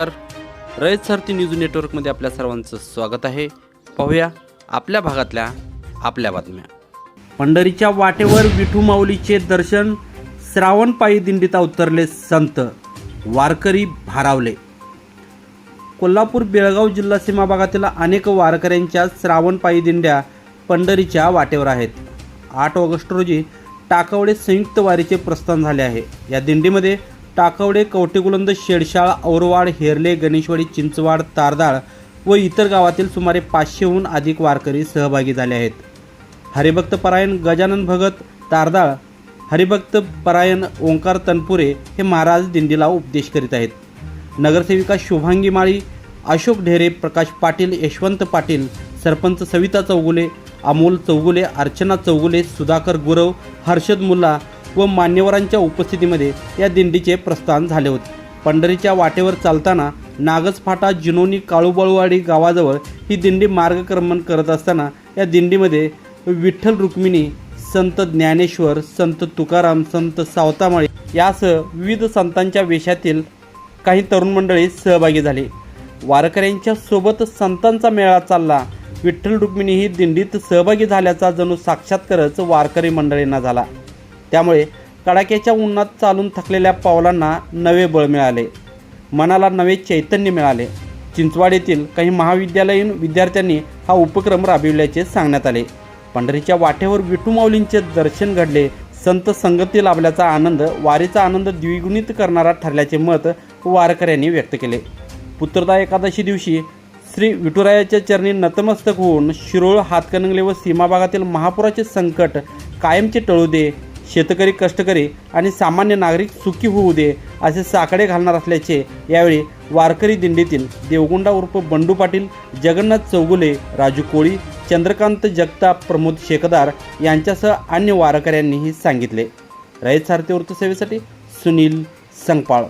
तर रयत सारथी न्यूज नेटवर्कमध्ये आपल्या सर्वांचं स्वागत आहे. पाहूया आपल्या भागातल्या आपल्या बातम्या. पंढरीच्या वाटेवर विठू माऊलीचे दर्शन श्रावण पायी दिंडीत उतरले संत वारकरी भारावले. कोल्हापूर बेळगाव जिल्हा सीमा भागातील अनेक वारकऱ्यांच्या श्रावण पायी दिंड्या पंढरीच्या वाटेवर आहेत. आठ ऑगस्ट रोजी टाकवडे संयुक्त वारीचे प्रस्थान झाले आहे. या दिंडीमध्ये टाकवडे कवटेगुलंद शेडशाळ औरवाड हेरले गणेशवाडी चिंचवाड तारदाळ व इतर गावातील सुमारे पाचशेहून अधिक वारकरी सहभागी झाले आहेत. हरिभक्त परायण गजानन भगत तारदाळ हरिभक्त परायण ओंकार तनपुरे हे महाराज दिंडीला उपदेश करीत आहेत. नगरसेविका शुभांगी माळी अशोक ढेरे प्रकाश पाटील यशवंत पाटील सरपंच सविता चौगुले अमोल चौगुले अर्चना चौगुले सुधाकर गुरव हर्षद मुल्ला व मान्यवरांच्या उपस्थितीमध्ये या दिंडीचे प्रस्थान झाले होते. पंढरीच्या वाटेवर चालताना नागज फाटा जिनोनी काळूबळवाडी गावाजवळ ही दिंडी मार्गक्रमण करत असताना या दिंडीमध्ये विठ्ठल रुक्मिणी संत ज्ञानेश्वर संत तुकाराम संत सावतामाळी यासह विविध संतांच्या वेशातील काही तरुण मंडळी सहभागी झाले. वारकऱ्यांच्या सोबत संतांचा मेळा चालला. विठ्ठल रुक्मिणी ही दिंडीत सहभागी झाल्याचा जणू साक्षात्कारच वारकरी मंडळींना झाला. त्यामुळे कडाक्याच्या उन्हात चालून थकलेल्या पावलांना नवे बळ मिळाले. मनाला नवे चैतन्य मिळाले. चिंचवाड येथील काही महाविद्यालयीन विद्यार्थ्यांनी हा उपक्रम राबविल्याचे सांगण्यात आले. पंढरीच्या वाटेवर विठूमाऊलींचे दर्शन घडले. संत संगती लाभल्याचा आनंद वारीचा आनंद द्विगुणित करणारा ठरल्याचे मत वारकऱ्यांनी व्यक्त केले. पुत्रदा एकादशी दिवशी श्री विठुरायाच्या चरणी नतमस्तक होऊन शिरोळ हातकणंगले व सीमा भागातील महापुराचे संकट कायमचे टळू दे शेतकरी कष्टकरी आणि सामान्य नागरिक सुखी होऊ दे असे साकडे घालणार असल्याचे यावेळी वारकरी दिंडीतील देवगुंडा उर्फ बंडू पाटील जगन्नाथ चौगुले राजू कोळी चंद्रकांत जगताप प्रमोद शेकदार यांच्यासह अन्य वारकऱ्यांनीही सांगितले. रयत सारथी वृत्तसेवेसाठी सुनील संगपाळ.